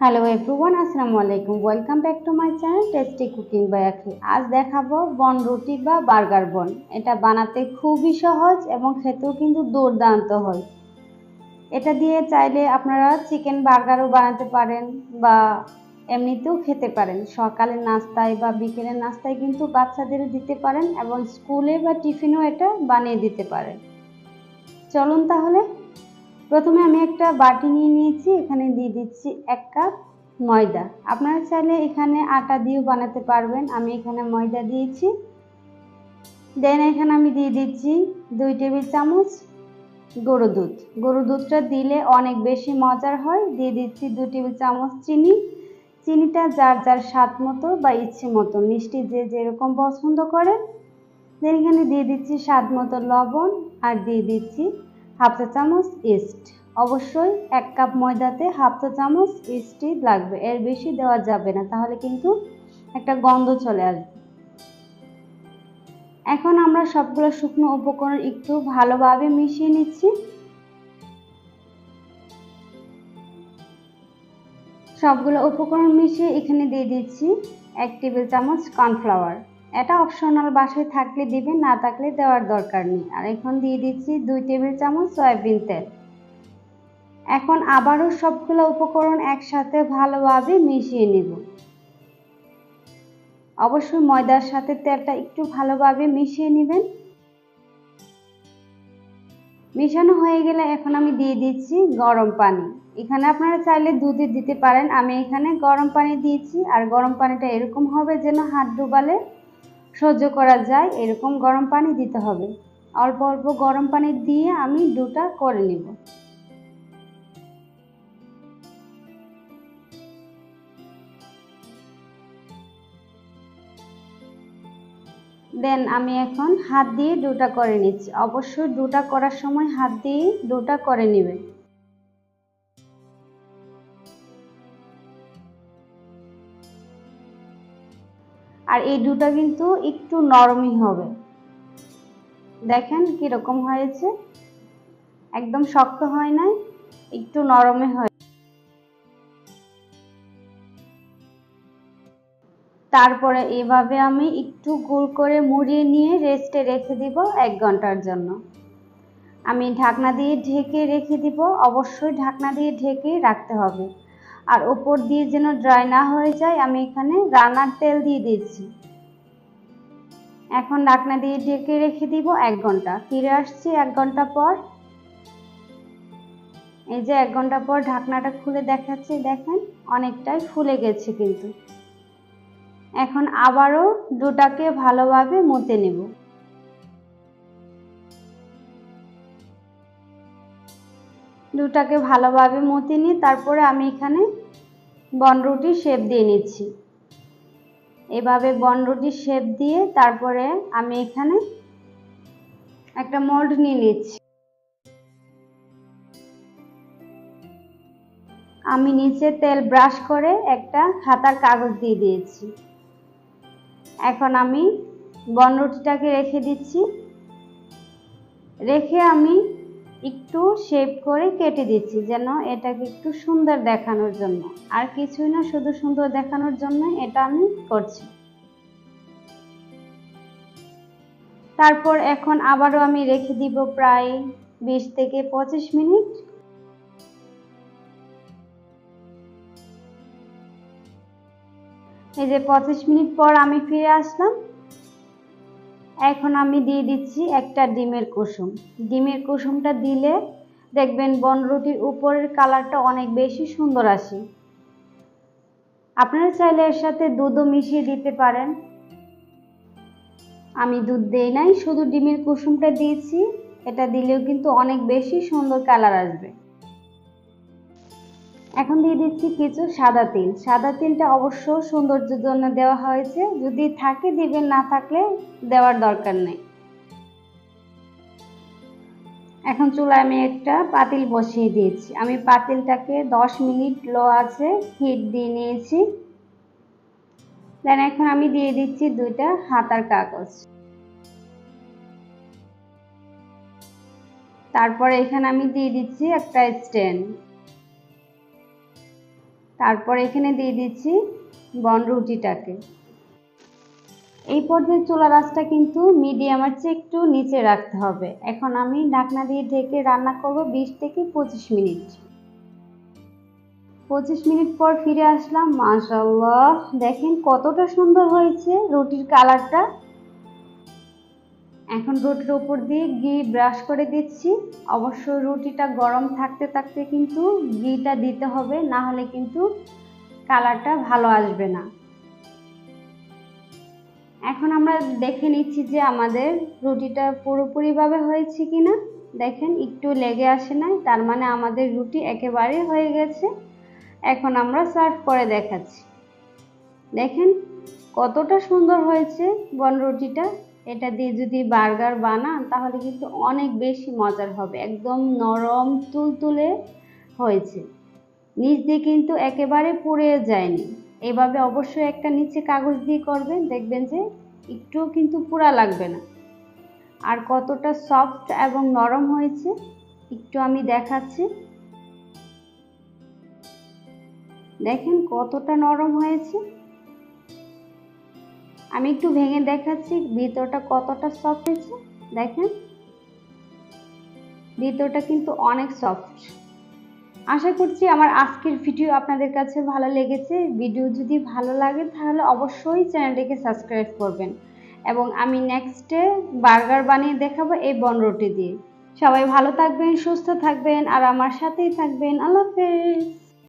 Hello everyone আসসালামু আলাইকুম welcome back to my channel tasty cooking by Akhi আজ দেখাবো বন রুটি বা বার্গার বন। এটা বানাতে খুবই সহজ এবং খেতেও কিন্তু দুর্দান্ত হয়। এটা দিয়ে চাইলে আপনারা চিকেন বার্গারও বানাতে পারেন বা এমনিতেও খেতে পারেন। সকালের নাস্তায় বা বিকেলের নাস্তায় কিন্তু বাচ্চাদেরও দিতে পারেন এবং স্কুলে বা টিফিনেও এটা বানিয়ে দিতে পারেন। চলুন তাহলে প্রথমে আমি একটা বাটি নিয়ে নিয়েছি, এখানে দিয়ে দিচ্ছি এক কাপ ময়দা। আপনারা চাইলে এখানে আটা দিয়েও বানাতে পারবেন। আমি এখানে ময়দা দিয়েছি। দেন এখানে আমি দিয়ে দিচ্ছি দুই টেবিল চামচ গরু দুধ। গরু দুধটা দিলে অনেক বেশি মজার হয়। দিয়ে দিচ্ছি দু টেবিল চামচ চিনি। চিনিটা যার যার স্বাদ মতো বা ইচ্ছে মতো। মিষ্টি যে যেরকম পছন্দ করে। দেন এখানে দিয়ে দিচ্ছি স্বাদ মতো লবণ আর দিয়ে দিচ্ছি হাফ চা চামচ ইস্ট। অবশ্যই এক কাপ ময়দাতে হাফ চা চামচ ইস্টই লাগবে, এর বেশি দেওয়া যাবে না, তাহলে কিন্তু একটা গন্ধ চলে আসবে। এখন আমরা সবগুলো শুকনো উপকরণ একটু ভালোভাবে মিশিয়ে নিচ্ছি। সবগুলো উপকরণ মিশিয়ে এখানে দিয়ে দিচ্ছি এক টেবিল চামচ কর্নফ্লাওয়ার। এটা অপশনাল বাসায় থাকলে দিবেন, না থাকলে দেওয়ার দরকার নেই। আর এখন দিয়ে দিচ্ছি দুই টেবিল চামচ সয়াবিন তেল। এখন আবারও সবগুলো উপকরণ একসাথে ভালোভাবে মিশিয়ে নিব। অবশ্যই ময়দার সাথে তেলটা একটু ভালোভাবে মিশিয়ে নেবেন। মিশানো হয়ে গেলে এখন আমি দিয়ে দিচ্ছি গরম পানি। এখানে আপনারা চাইলে দুধে দিতে পারেন। আমি এখানে গরম পানি দিয়েছি, আর গরম পানিটা এরকম হবে যেন হাত ডুবালে সহ্য করা যায়, এরকম গরম পানি দিতে হবে। অল্প অল্প গরম পানি দিয়ে আমি দুটা করে নিব। দেন আমি এখন হাত দিয়ে দুটা করে নিচ্ছি। অবশ্যই দুটা করার সময় হাত দিয়ে দুটা করে নেবেন। আর এই দুটা কিন্তু একটু নরমই হবে। দেখেন কীরকম হয়েছে। একদম শক্ত হয় নাই, একটু নরমে হয় তারপরে এভাবে আমি একটু গোল করে মুড়িয়ে নিয়ে রেস্টে রেখে দিব এক ঘণ্টার জন্য। আমি ঢাকনা দিয়ে ঢেকে রেখে দিব। অবশ্যই ঢাকনা দিয়ে ঢেকে রাখতে হবে। আর ওপর দিয়ে যেন ড্রাই না হয়ে যায়, আমি এখানে রান্নার তেল দিয়ে দিয়েছি। এখন ঢাকনা দিয়ে ঢেকে রেখে দিব এক ঘণ্টা। ফিরে আসছি এক ঘণ্টা পর। এই যে এক ঘণ্টা পর ঢাকনাটা খুলে দেখাচ্ছি, দেখেন অনেকটাই ফুলে গেছে কিন্তু। এখন আবারও দুটাকে ভালোভাবে মতে নেব। দুটাকে ভালোভাবে মতে নিয়ে তারপরে আমি এখানে বনরুটি শেপ দিয়ে নিচ্ছি। এভাবে বনরুটি শেপ দিয়ে তারপরে আমি এখানে একটা মোল্ড নিয়ে নিচ্ছি। আমি নিচে তেল ব্রাশ করে একটা খাতার কাগজ দিয়ে দিয়েছি। এখন আমি বনরুটিটাকে রেখে দিচ্ছি। রেখে আমি একটু শেপ করে কেটে দিচ্ছি যেন এটাকে একটু সুন্দর দেখানোর জন্য। আর কিছুই না, শুধু সুন্দর দেখানোর জন্য এটা আমি করছি। তারপর এখন আবারও আমি রেখে দিব প্রায় বিশ থেকে পঁচিশ মিনিট। এই যে পঁচিশ মিনিট পর আমি ফিরে আসলাম। এখন আমি দিয়ে দিচ্ছি একটা ডিমের কুসুম। ডিমের কুসুমটা দিলে দেখবেন বনরুটির উপরের কালারটা অনেক বেশি সুন্দর আসে। আপনারা চাইলে এর সাথে দুধও মিশিয়ে দিতে পারেন। আমি দুধ দেই নাই, শুধু ডিমের কুসুমটা দিয়েছি। এটা দিলেও কিন্তু অনেক বেশি সুন্দর কালার আসবে। এখন দিয়ে দিচ্ছি কিছু সাদা তিল। সাদা তিলটা অবশ্য সৌন্দর্যের জন্য দেওয়া হয়েছে। যদি থাকে দিবেন, না থাকলে দেওয়ার দরকার নেই। এখন চুলায় আমি একটা পাতিল বসিয়ে দিয়েছি। আমি পাতিলটাকে দশ মিনিট লো আছে হিট দিয়ে নিয়েছি। দেন এখন আমি দিয়ে দিচ্ছি দুইটা হাতার কাগজ। তারপরে এখানে আমি দিয়ে দিচ্ছি একটা স্ট্যান্ড। তারপর এখানে দিয়ে দিচ্ছি বনরুটিটাকে এই পর্যায়ে চুলার আঁচটা কিন্তু মিডিয়ামের চেয়ে একটু নিচে রাখতে হবে। এখন আমি ঢাকনা দিয়ে ঢেকে রান্না করব বিশ থেকে পঁচিশ মিনিট। পঁচিশ মিনিট পর ফিরে আসলাম মাশাল্লাহ দেখেন কতটা সুন্দর হয়েছে রুটির কালারটা। এখন রুটির উপর দিয়ে ঘি ব্রাশ করে দিচ্ছি। অবশ্য রুটিটা গরম থাকতে থাকতে কিন্তু ঘিটা দিতে হবে, না হলে কিন্তু কালারটা ভালো আসবে না। এখন আমরা দেখে নিচ্ছি যে আমাদের রুটিটা পুরোপুরিভাবে হয়েছে কি না দেখেন, একটু লেগে আসে নাই, তার মানে আমাদের রুটি একেবারে হয়ে গেছে। এখন আমরা সার্ভ করে দেখাচ্ছি। দেখেন, কতটা সুন্দর হয়েছে বনরুটিটা এটা দিয়ে যদি বার্গার বানান, তাহলে কিন্তু অনেক বেশি মজার হবে। একদম নরম, তুলতুলে হয়েছে। নিচ দিয়ে কিন্তু একেবারে পুড়ে যায়নি। এভাবে অবশ্যই একটা নিচে কাগজ দিয়ে করবেন, দেখবেন যে একটুও কিন্তু পুরা লাগবে না। আর কতটা সফট এবং নরম হয়েছে, একটু আমি দেখাচ্ছি। দেখেন কতটা নরম হয়েছে। আমি একটু ভেঙে দেখাচ্ছি, ভিতরটা কতটা সফট হয়েছে, দেখেন। ভিতরটা কিন্তু অনেক সফট আশা করছি আমার আজকের ভিডিও আপনাদের কাছে ভালো লেগেছে। ভিডিও যদি ভালো লাগে, তাহলে অবশ্যই চ্যানেলটিকে সাবস্ক্রাইব করবেন। এবং আমি নেক্সটে বার্গার বানিয়ে দেখাবো এই বনরুটি দিয়ে। সবাই ভালো থাকবেন, সুস্থ থাকবেন, আর আমার সাথেই থাকবেন। আল্লাহ হাফেজ।